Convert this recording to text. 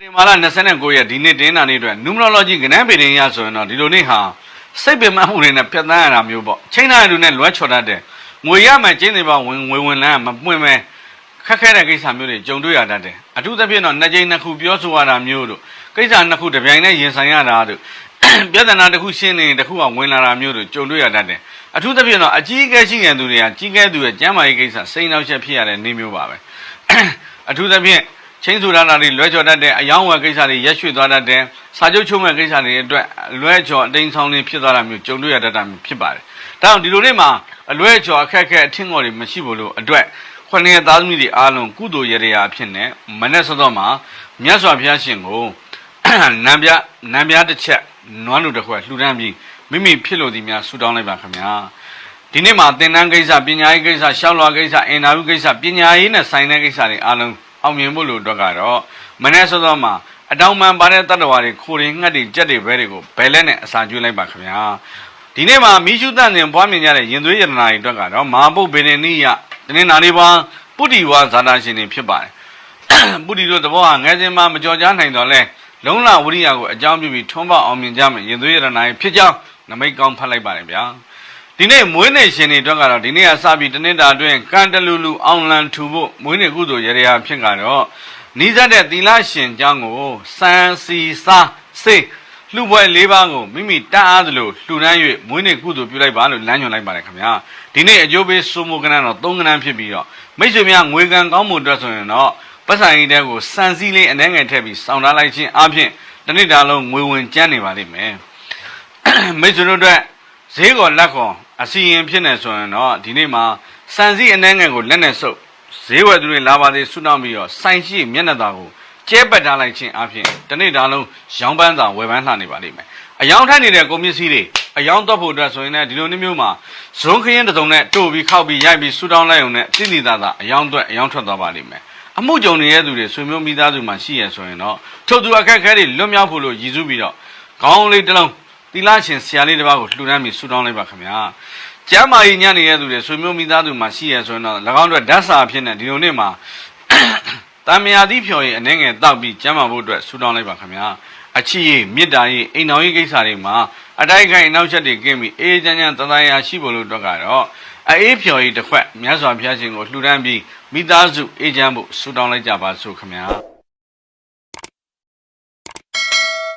ဒီမာလာ29ရက်ဒီနေ့တင်းနာနေ့အတွက် numerology ကဏ္ဍပေတင်ရဆိုရင်တော့ဒီလိုနေ့ဟာစိတ်ပင်မမှုတွေနဲ့ဖြတ်သန်းရတာမျိုးပေါ့ချိန်တိုင်းလူနဲ့လွဲချော်တတ်တယ်ငွေရမှကျင်းနေပါဝင်ငွေဝင်လန်းမပွင့်မဲခက်ခဲတဲ့ကိစ္စမျိုးတွေကြုံတွေ့ရတတ်တယ်အထူးသဖြင့်တော့နှစ်ကြိမ်နှစ်ခုပြောဆိုရတာမျိုးတို့ကိစ္စနှစ်ခုတစ်ပြိုင်တည်းရင်ဆိုင်ရတာတို့ပြဿနာတစ်ခုရှင်းနေရင်တစ်ခုကဝင်လာတာမျိုးတို့ကြုံတွေ့ရတတ်တယ် အထူးသဖြင့်တော့အကြီးအကဲရှိတဲ့သူတွေကကြီးကဲသူရဲ့ကျမ်းမာရေးကိစ္စစိတ်နှောက်ယှက်ဖြစ်ရတဲ့နေမျိုးပါပဲအထူးသဖြင့်ချင်းစုရတာတွေလွဲချော်တတ်တဲ့အယောင်းဝယ်ကိစ္စတွေရက်ရွှေ့သွားတတ်တယ်စာချုပ်ချုပ်မဲ့ကိစ္စတွေအတွက်လွဲချော်အတိမ်ဆောင်တွေဖြစ်သွားတာမျိုးကြုံတွေ့ရတတ်တာမျိုးဖြစ်ပါတယ်ဒါကြောင့်ဒီလိုနေ့မှာအလွဲချော်အခက်အခဲအထင်ငေါ်တွေမရှိဘူးလို့အတွက်ခொနည်းသားသမီးတွေအားလုံးကုသိုလ်ရရအဖြစ်နဲ့မနေ့စောစောမှာမြတ်စွာဘုရားရှင်ကိုနံပြနံပြတစ်ချက်နွားလူတစ်ခွက်လှူဒန်းပြီး မိမိဖြစ်လို့ဒီများဆူတောင်းလိုက်ပါခင်ဗျာဒီနေ့မှာသင်တန်းကိစ္စပညာရေးကိစ္စရှောက်လွှာကိစ္စအင်တာဗျူးကိစ္စပညာရေးနဲ့ဆိုင်တဲ့ကိစ္စတွေအားလုံးအောင်မြင်ဖို့လို့အတွက်ကတော့မနေ့စောစောမှာအတောင်ပံပါတဲ့တတ္တဝါတွေခိုတွေငှက်တွေကြက်တွေဘဲတွေကိုဘယ်လက်နဲ့အစာကျွေးလိုက်ပါခင်ဗျာဒီနေ့မှာမိရှုတန်တင်ပွားမြင်ကြတဲ့ရင်သွေးယတနာတွေအတွက်ကတော့မဟာပုတ်ဘေနေနိယတနင်္လာနေ့ပါပုတ္တိဝါဇာတာရှင်တွေဖြစ်ပါတယ်ပုတ္တိတို့သဘောဟာငယ်စဉ်မှာမကြော်ကြားနိုင်တော့လဲလုံးလဝရိယကိုအကြောင်းပြုပြီးထွန်းပေါအောင်မြင်ကြမယ်ရင်သွေးရတနာရေးဖြစ်ကြောင်း နမိတ်ကောင်းဖတ်လိုက်ပါတယ်ဗျာဒီနေ့မွေးနေ့ရှင်တွေအတွက်ကတော့ဒီနေ့ကစပြီးတနစ်တာအတွင်းကန်တလူလူအောင်လန်ထူဖို့မွေးနေ့ကုသိုလ်ရရဖြစ်ကတော့နီးစပ်တဲ့သီလရှင်ကျောင်းကိုစံစီစာစေလှူပွဲ၄ပါးကိုမိမိတတ်အားသလိုလှူဒန်း၍မွေးနေ့ကုသိုလ်ပြုလိုက်ပါလို့လမ်းညွှန်လိုက်ပါတယ်ခင်ဗျာဒီနေ့အကျိုးပေးစုမှုကဏ္ဍတော့၃ကဏ္ဍဖြစ်ပြီးတော့မိတ်ဆွေများငွေကံကောင်းမှုအတွက်ဆိုရင်တော့ပတ်ဆိုင်တဲကိုစံစည်းလေးအနှဲငယ်ထည့်ပြီးစောင့်ထားလိုက်ခြင်းအပြင်တနစ်တာလုံးငွေဝင်ကျန်းနေပါလိမ့်မယ် မိတ်ဆွေတို့အတွက်ဈေးကောလက်ကောအစီရင်ဖြစ်နေဆိုရင်တော့ဒီနေ့မှာစံစည်းအနှဲငယ်ကိုလက်နဲ့ဆုပ်ဈေးဝယ်သူတွေလာပါသေးဆုတောင်းပြီးတော့စိုင်းရှိမျက်နှာသာကိုကျဲပတ်ထားလိုက်ခြင်းအပြင်တစ်နေ့တာလုံးရောင်းပန်းသာဝယ်ပန်းလှနေပါလိမ့်မယ်အယောင်ထက်နေတဲ့ကုန်ပစ္စည်းတွေအယောင်တော့ဖို့အတွက်ဆိုရင်လည်းဒီလိုမျိုးမှာဇုံခရင်တစ်စုံနဲ့တို့ပြီးခောက်ပြီးရိုက်ပြီးဆူတောင်းလိုက်ုံနဲ့တိတိသားသားအယောင်အတွက်အယောင်ထွက်သွားပါလိမ့်မယ်အမှုကြုံနေတဲ့သူတွေဆွေမျိုးမိသားစုမှာရှိရဆိုရင်တော့ထုတ်သူအခက်အခဲတွေလွတ်မြောက်ဖို့လို့ရည်စူးပြီးတော့ခေါင်းလေးတစ်လုံး သီလရှင်ဆရာလေးတစ်ပါးကိုလှူဒန်းပြီးဆုတောင်းလိုက်ပါခင်ဗျာကျမ်းမာရေးညံ့နေတဲ့သူတွေဆွေမျိုးမိသားစုမှာရှိရဆိုရင်တော့၎င်းတို့ဓာတ်စာအဖြစ်နဲ့ဒီလိုနေ့မှာတံမြာတိဖြော်ရင်အနေငယ်တောက်ပြီးကျမ်းမာဖို့အတွက်ဆုတောင်းလိုက်ပါခင်ဗျာအချစ်ရေးမေတ္တာရေးအိမ်တော်ရေးကိစ္စတွေမှာအတိုက်အခိုက်အနောက်ချက်တွေကင်းပြီးအေးချမ်းချမ်းတသားရာရှိဖို့လို့အတွက်ကတော့အေးဖြော်ရေးတစ်ခွက်မြတ်စွာဘုရားရှင်ကိုလှူဒန်းပြီးမိသားစုအေးချမ်းဖို့ဆုတောင်းလိုက်ကြပါစို့ခင်ဗျာ